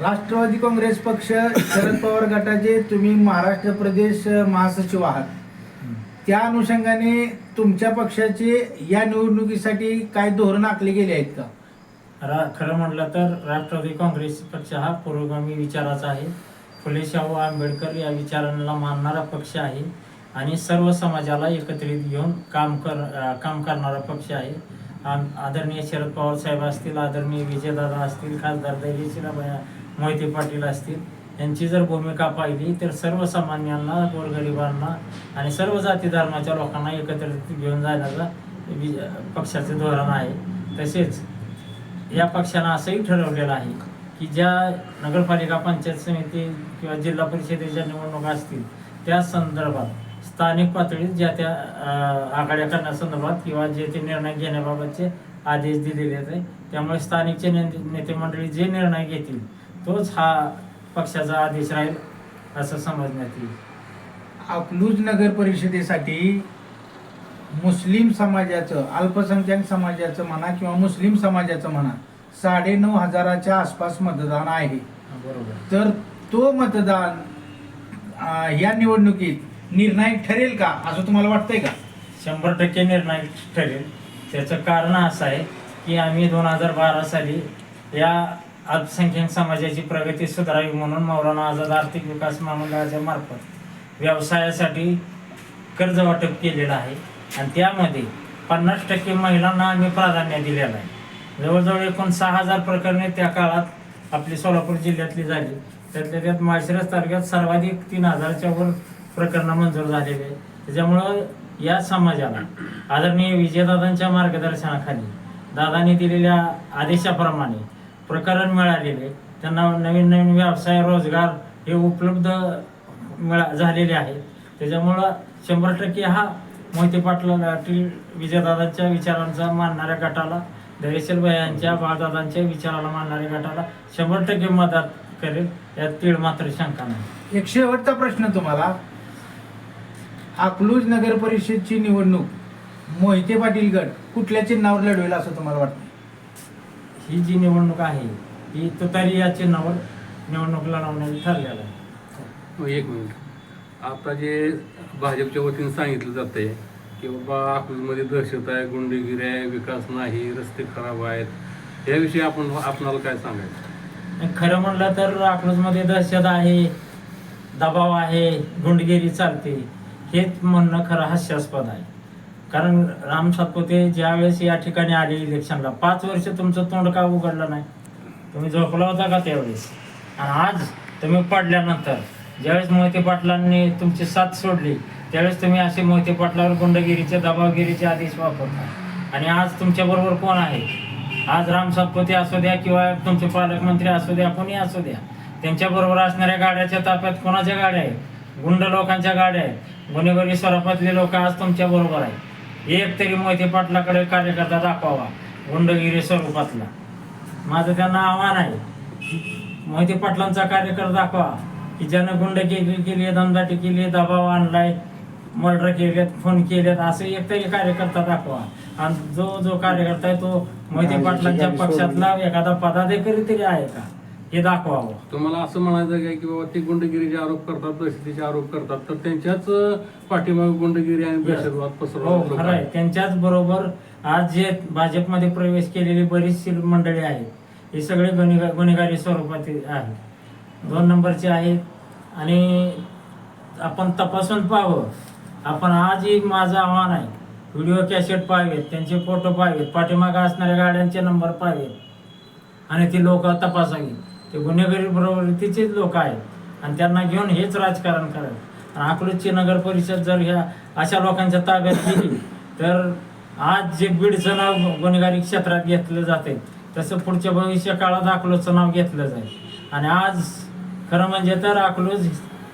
राष्ट्रवादी काँग्रेस पक्ष शरद पवार गटाचे तुम्ही महाराष्ट्र प्रदेश महासचिव आहात. त्या अनुषंगाने तुमच्या पक्षाचे या निवडणुकीसाठी काय धोरण आखले गेले आहेत का? रा खरं म्हटलं तर राष्ट्रवादी काँग्रेस पक्ष हा पुरोगामी विचाराचा आहे. फुले शाहू आंबेडकर या विचारांना मानणारा पक्ष आहे आणि सर्व समाजाला एकत्रित घेऊन काम कर काम करणारा पक्ष आहे. आम- आदरणीय शरद पवार साहेब असतील आदरणीय विजयदादा असतील खासदार दैलेशिराबाई मोहिते पाटील असतील यांची जर भूमिका पाहिली तर सर्वसामान्यांना गोरगरिबांना आणि सर्व जाती धर्माच्या लोकांना एकत्रित घेऊन जाण्याचा विज पक्षाचे धोरण आहे. तसेच या पक्षानं असंही ठरवलेलं आहे की ज्या नगरपालिका पंचायत समिती किंवा जिल्हा परिषदेच्या निवडणुका असतील त्या संदर्भात स्थानिक पातळीत ज्या त्या आघाड्या करण्यासंदर्भात किंवा जे ते निर्णय घेण्याबाबतचे आदेश दिलेले आहेत त्यामुळे स्थानिकचे नेते मंडळी जे निर्णय घेतील तोच हा पक्षाचा आदेश राहील असं समजण्यात येईल. अकलूज नगर परिषदेसाठी मुस्लिम समाजाचं अल्पसंख्याक समाजाचं म्हणा किंवा मुस्लिम समाजाचं म्हणा साडेनऊ हजाराच्या आसपास मतदान आहे. बरोबर. तर तो मतदान या निवडणुकीत निर्णायक ठरेल का? असं तुम्हाला वाटतंय का? शंभर टक्के निर्णय ठरेल. त्याचं कारण असं आहे की आम्ही दोन हजार बारा साली या अल्पसंख्याक समाजाची प्रगती सुधारावी म्हणून मौलाना आझाद आर्थिक विकास महामंडळाच्या मार्फत व्यवसायासाठी कर्ज वाटप केलेलं आहे. आणि त्यामध्ये पन्नास टक्के महिलांना आम्ही प्राधान्य दिलेलं आहे. जवळजवळ एकूण सहा हजार प्रकरणे त्या काळात आपली सोलापूर जिल्ह्यातली झाली. त्यातल्या त्यात माळशिरस तालुक्यात सर्वाधिक तीन हजारच्या वर प्रकरणं मंजूर झालेली आहे त्याच्यामुळं या समाजाला आदरणीय विजयदादांच्या मार्गदर्शनाखाली दादांनी दिलेल्या आदेशाप्रमाणे प्रकरण मिळालेले त्यांना नवीन नवीन व्यवसाय रोजगार हे उपलब्ध मिळा झालेले आहेत. त्याच्यामुळं शंभर टक्के हा मोहिते पाटलातील विजयदादांच्या विचारांचा मानणाऱ्या गटाला धैर्यशील यांच्या बाळदादांच्या विचाराला मानणाऱ्या गटाला शंभर टक्के मदत करेल यात तीळ मात्र शंका नाही. एक शेवटचा प्रश्न तुम्हाला. अकलूज नगर परिषदची निवडणूक मोहिते पाटील गट कुठल्या चिन्हावर लढवेल असं तुम्हाला वाटतं ही जी निवडणूक आहे ही तुतारी या चिन्हावर निवडणूक लढवण्याची ठरलेलं आहे. हो, एक मिनिट. आता जे भाजपच्या वतीने सांगितलं जात आहे की बाबा अकलूजमध्ये दहशत आहे गुंडगिरी आहे विकास नाही रस्ते खराब आहेत. याविषयी आपण आपणाला काय सांगायचं? खरं म्हणलं तर अकलूजमध्ये दहशत आहे दबाव आहे गुंडगिरी चालते हेच म्हणणं खरं हास्यास्पद आहे. कारण राम सातपुते ज्यावेळेस या ठिकाणी आले इलेक्शनला पाच वर्ष तुमचं तोंड का उघडलं नाही? तुम्ही झोपला होता का त्यावेळेस? आणि आज तुम्ही पडल्यानंतर ज्यावेळेस मोहिते पाटलांनी तुमची साथ सोडली त्यावेळेस तुम्ही असे मोहिते पाटलावर गुंडगिरीचे दबावगिरीचे आदेश वापरता. आणि आज तुमच्या बरोबर कोण आहे? आज राम सातपुते असू द्या किंवा तुमचे पालकमंत्री असू द्या कोणी असू द्या त्यांच्या बरोबर असणाऱ्या गाड्याच्या ताफ्यात कोणाच्या गाड्या आहेत? गुंड लोकांच्या गाड्या आहेत. गुन्हेगारी स्वरूपातले लोक आज तुमच्या बरोबर आहेत. एक तरी मोहिते पाटलाकडे कार्यकर्ता दाखवावा गुंडगिरी स्वरूपातला. माझं त्यांना आव्हान आहे मोहिते पाटलांचा कार्यकर्ता दाखवा. की ज्यानं गुंडगिरी केली दमदाटी केली दबाव आणलाय मर्डर केलेत खून केलेत असं एक तरी कार्यकर्ता दाखवा. आणि जो जो कार्यकर्ता आहे तो मोहिते पाटलांच्या पक्षातला एखादा पदाधिकारी तरी आहे का? हे दाखवावं. तुम्हाला असं म्हणायचं आहे की बाबा ते गुंडगिरीचे आरोप करतात दहशतीचे आरोप करतात तर त्यांच्याच पाठीमागे गुंडगिरी आणि दहशतवाद हो आहे आहेत. त्यांच्याच बरोबर आज जे भाजपमध्ये प्रवेश केलेली बरीचशी मंडळी आहेत. हे सगळे गुन्हेगा गुन्हेगारी स्वरूपातील आहेत. दोन नंबरचे आहेत. आणि आपण तपासून पाहावं. आपण आजही माझं आव्हान आहे. व्हिडिओ कॅसेट पाहावेत त्यांचे फोटो पाहावेत पाठीमागे असणाऱ्या गाड्यांचे नंबर पाहावेत. आणि ती लोक तपासावी ते गुन्हेगारी प्रवृत्तीचेच लोक आहेत. आणि त्यांना घेऊन हेच राजकारण करायचं. आणि अकलूजची नगर परिषद जर ह्या अशा लोकांच्या ताब्यात गेली तर आज जे बीडचं नाव गुन्हेगारी क्षेत्रात घेतलं जाते तसं पुढच्या भविष्य काळात अकलूजचं नाव घेतलं जाईल. आणि आज खरं म्हणजे तर अकलूज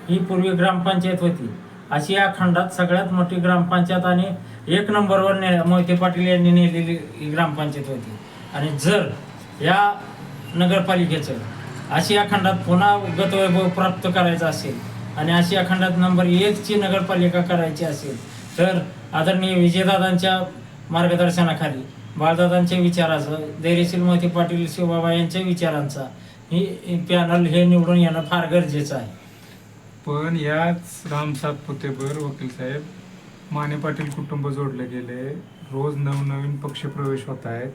ही पूर्वी ग्रामपंचायत होती. अशी या खंडात सगळ्यात मोठी ग्रामपंचायत आणि एक नंबरवर ने मोहिते पाटील यांनी नेलेली ही ग्रामपंचायत होती. आणि जर या नगरपालिकेचं आशिया खंडात पुन्हा गतवैभव प्राप्त करायचं असेल आणि आशिया खंडात नंबर एकची नगरपालिका करायची असेल तर आदरणीय विजयदादांच्या मार्गदर्शनाखाली बाळदादांच्या विचाराचं धैर्यशील मोहिते पाटील शिवबाबा यांच्या विचारांचा ही पॅनल हे निवडून येणं फार गरजेचं आहे. पण याच राम सातपुतेवर वकील साहेब माने पाटील कुटुंब जोडले गेले रोज नवनवीन पक्षप्रवेश होत आहेत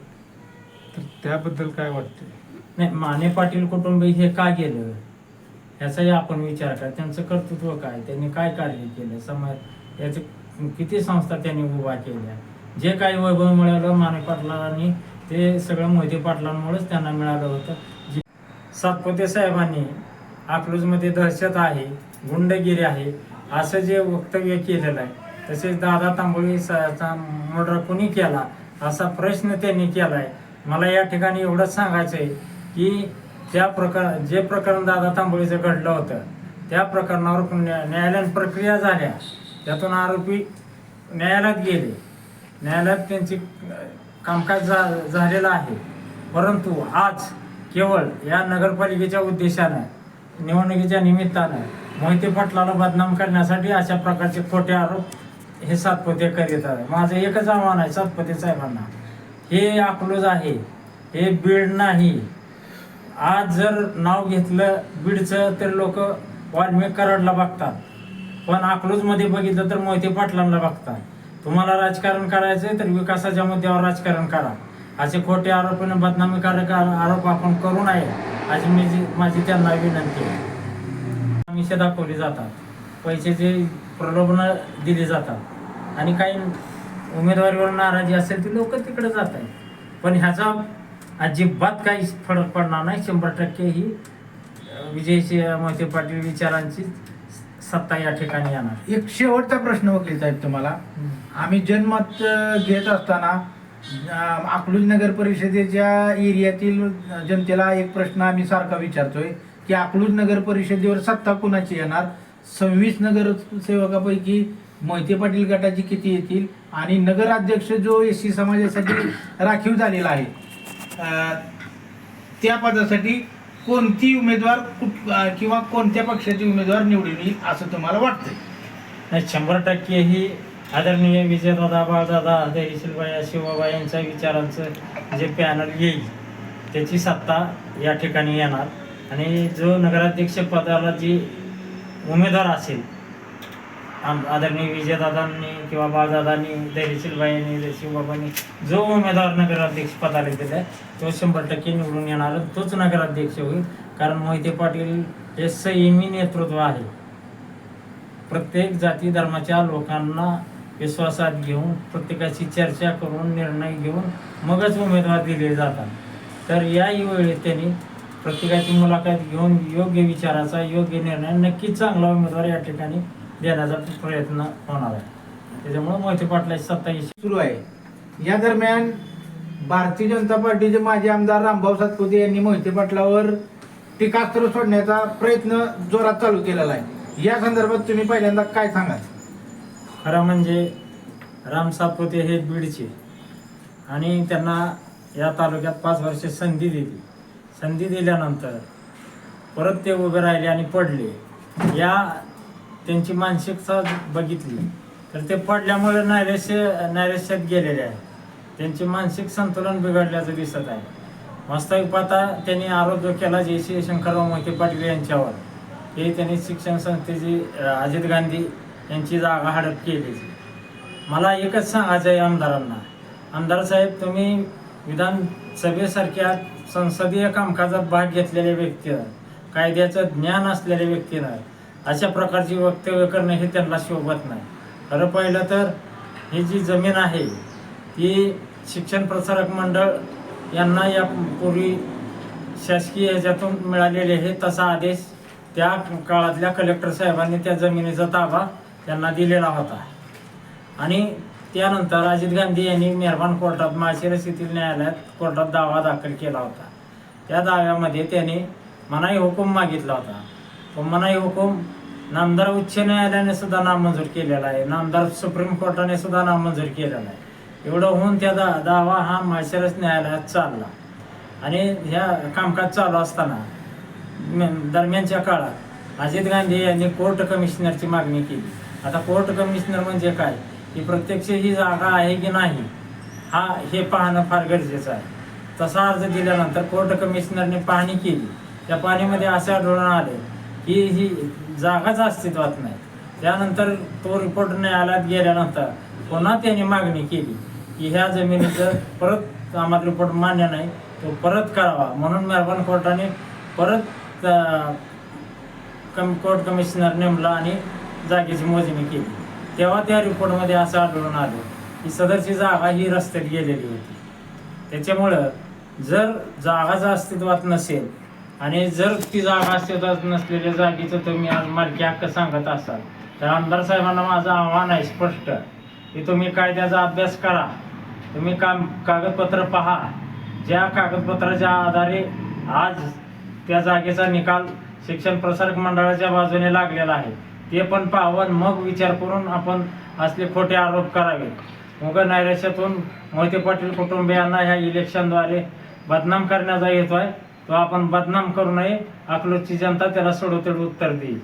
तर त्याबद्दल काय वाटते नाही माने पाटील कुटुंब हे का गेलं? याचाही आपण विचार करा. त्यांचं कर्तृत्व काय? त्यांनी काय कार्य केलं? समाज याचे किती संस्था त्यांनी उभा केल्या? जे काही वैभव मिळालं माने पाटलांनी ते सगळं मोहिते पाटलांमुळेच त्यांना मिळालं होतं. जे- सातपुते साहेबांनी अकलूजमध्ये दहशत आहे गुंडगिरी आहे असं जे वक्तव्य केलेलं आहे तसेच दादा तांबोळी मर्डर कोणी केला असा प्रश्न त्यांनी केला आहे. मला या ठिकाणी एवढंच सांगायचं आहे की त्या प्रकार जे प्रकरण दादा तांबोळीचं घडलं होतं त्या प्रकरणावर न्या- न्यायालयीन प्रक्रिया झाल्या. त्यातून आरोपी न्यायालयात गेले. न्यायालयात त्यांची कामकाज झा झालेलं आहे. परंतु आज केवळ या नगरपालिकेच्या उद्देशानं निवडणुकीच्या निमित्तानं मोहिते पाटलाला बदनाम करण्यासाठी अशा प्रकारचे खोटे आरोप हे सातपुते करीत आहे माझं एकच आव्हान आहे सातपुते साहेबांना. हे अकलूज आहे हे बीड नाही. आज जर नाव घेतलं बीडचं तर लोक वाल्मिक कराडला बघतात. पण अकलूजमध्ये बघितलं तर मोहिते पाटलांना बघतात. तुम्हाला राजकारण करायचं तर विकासाच्या मुद्द्यावर राजकारण करा. असे खोटे आरोप आणि बदनामीकारक आरोप आपण करू नये अशी माझी माझी त्यांना विनंती आहे. आमिषे दाखवली जातात. पैशाचे प्रलोभन दिली जातात. आणि काही उमेदवारीवर नाराजी असेल ती लोक तिकडे जात आहेत. पण ह्याचा अजिबात काही फरक पडणार नाही. शंभर टक्के ही अं, विजयसिंह मोहिते पाटील विचारांची सत्ता या ठिकाणी येणार. एक शेवटचा प्रश्न वकील साहेब तुम्हाला. आम्ही जनमत घेत असताना अकलूज नगर परिषदेच्या एरियातील जनतेला एक प्रश्न आम्ही सारखा विचारतोय की अकलूज नगर परिषदेवर सत्ता कुणाची येणार? सव्वीस नगरसेवकापैकी मोहिते पाटील गटाची किती येतील? आणि नगराध्यक्ष जो एस सी समाजासाठी राखीव झालेला आहे त्या पदासाठी कोणती उमेदवार कुठ किंवा कोणत्या पक्षाचे उमेदवार निवडून येईल असं तुम्हाला वाटतंय? शंभर टक्के ही आदरणीय विजयदादा बाळदादा धैर्यशीलबाई शिवबाबा यांच्या विचारांचं जे पॅनल येईल त्याची सत्ता या ठिकाणी येणार. आणि जो नगराध्यक्ष पदाला जी उमेदवार असेल आम- आदरणीय विजयदादांनी किंवा बाळदादांनी धैर्यशीलबाईंनी शिवबाबांनी जो उमेदवार नगराध्यक्ष पदाला दिला तो शंभर टक्के निवडून येणार तोच नगराध्यक्ष होईल. कारण मोहिते पाटील हे संयमी नेतृत्व आहे. प्रत्येक जाती धर्माच्या लोकांना विश्वासात घेऊन प्रत्येकाशी चर्चा करून निर्णय घेऊन मगच उमेदवार दिले जातात. तर यावेळी त्यांनी प्रत्येकाची मुलाखत घेऊन योग्य विचाराचा योग्य निर्णय नक्कीच चांगला उमेदवार या ठिकाणी देण्याचा प्रयत्न होणार आहे. त्याच्यामुळे मोहिते पाटलाची सत्ता सुरू आहे. या दरम्यान भारतीय जनता पार्टीचे माजी आमदार रामभाऊ सातपुते यांनी मोहिते पाटलावर टीकास्त्र सोडण्याचा प्रयत्न जोरात चालू केलेला आहे. या संदर्भात तुम्ही पहिल्यांदा काय सांगाल? खरं म्हणजे राम सातपुते हे बीडचे. आणि त्यांना या तालुक्यात पाच वर्षे संधी दिली. संधी दिल्यानंतर परत ते उभे राहिले आणि पडले. या त्यांची मानसिकता बघितली. तर ते पडल्यामुळे नैराश्य नैराश्यात गेलेले आहे त्यांचे मानसिक संतुलन बिघडल्याचं दिसत आहे. वास्तविक पाहता त्यांनी आरोप जो केला जयश्री शंकरराव मोहिते पाटील यांच्यावर. हे त्यांनी शिक्षण संस्थेची अजित गांधी यांची जागा हडप केली मला एकच सांगायचं आहे आमदारांना. आमदार साहेब तुम्ही विधानसभेसारख्या संसदीय कामकाजात भाग घेतलेल्या व्यक्तीनं कायद्याचं ज्ञान असलेल्या व्यक्तीनं अशा प्रकारची वक्तव्य करणं हे त्यांना शोभत नाही. खरं पाहिलं तर ही जी जमीन आहे ती शिक्षण प्रसारक मंडळ यांना या पूर्वी शासकीय ह्याच्यातून मिळालेले हे तसा आदेश त्या काळातल्या कलेक्टर साहेबांनी त्या जमिनीचा ताबा त्यांना दिलेला होता. आणि त्यानंतर अजित गांधी यांनी मेहरबान कोर्टात माळशिरस येथील न्यायालयात कोर्टात दावा दाखल केला होता. त्या दाव्यामध्ये त्यांनी मनाई हुकूम मागितला होता. तो मनाई हुकूम नामदार उच्च न्यायालयाने सुद्धा नामंजूर केलेला आहे. नामदार सुप्रीम कोर्टाने सुद्धा नामंजूर केलेला आहे. एवढं होऊन त्या दा दावा हा माळशिरस न्यायालयात चालला. आणि ह्या कामकाज चालू असताना दरम्यानच्या काळात अजित गांधी यांनी कोर्ट कमिशनरची मागणी केली. आता कोर्ट कमिशनर म्हणजे काय? की प्रत्यक्ष ही जागा आहे की नाही हा हे पाहणं फार गरजेचं आहे. तसा अर्ज दिल्यानंतर कोर्ट कमिशनरने पाहणी केली. त्या पाहणीमध्ये असे आढळून आले की ही जागाच अस्तित्वात नाही. त्यानंतर तो रिपोर्ट न्यायालयात गेल्यानंतर पुन्हा त्यांनी मागणी केली की ह्या जमिनीचं परत आम्हाला रिपोर्ट मान्य नाही तो परत करावा. म्हणून मेहरबान कोर्टाने परत कम कोर्ट कमिशनर नेमला आणि जागेची मोजणी केली. तेव्हा त्या रिपोर्टमध्ये असं आढळून आलं की सदरची जागा ही रस्त्यात गेलेली होती. त्याच्यामुळं जर जागाचं अस्तित्वात नसेल आणि जर ती जागा अस्तित्वात नसलेल्या जागेचं तुम्ही आज मालकी हक्क सांगत असाल तर आमदार साहेबांना माझं आव्हान आहे स्पष्ट. की तुम्ही कायद्याचा अभ्यास करा. तुम्ही काम कागदपत्र पहा. ज्या कागदपत्राच्या आधारे आज त्या जागेचा निकाल शिक्षण प्रसारक मंडळाच्या बाजूने लागलेला आहे. ते पण पाहावं मग विचार करून आपण असले खोटे आरोप करावे. मग नैराश्यातून मोहिते पाटील कुटुंबियांना ह्या इलेक्शनद्वारे बदनाम करण्याचा येतो आहे. तो आपण बदनाम करू नये. अकलूजची जनता त्याला सोडवतेड उत्तर देईल.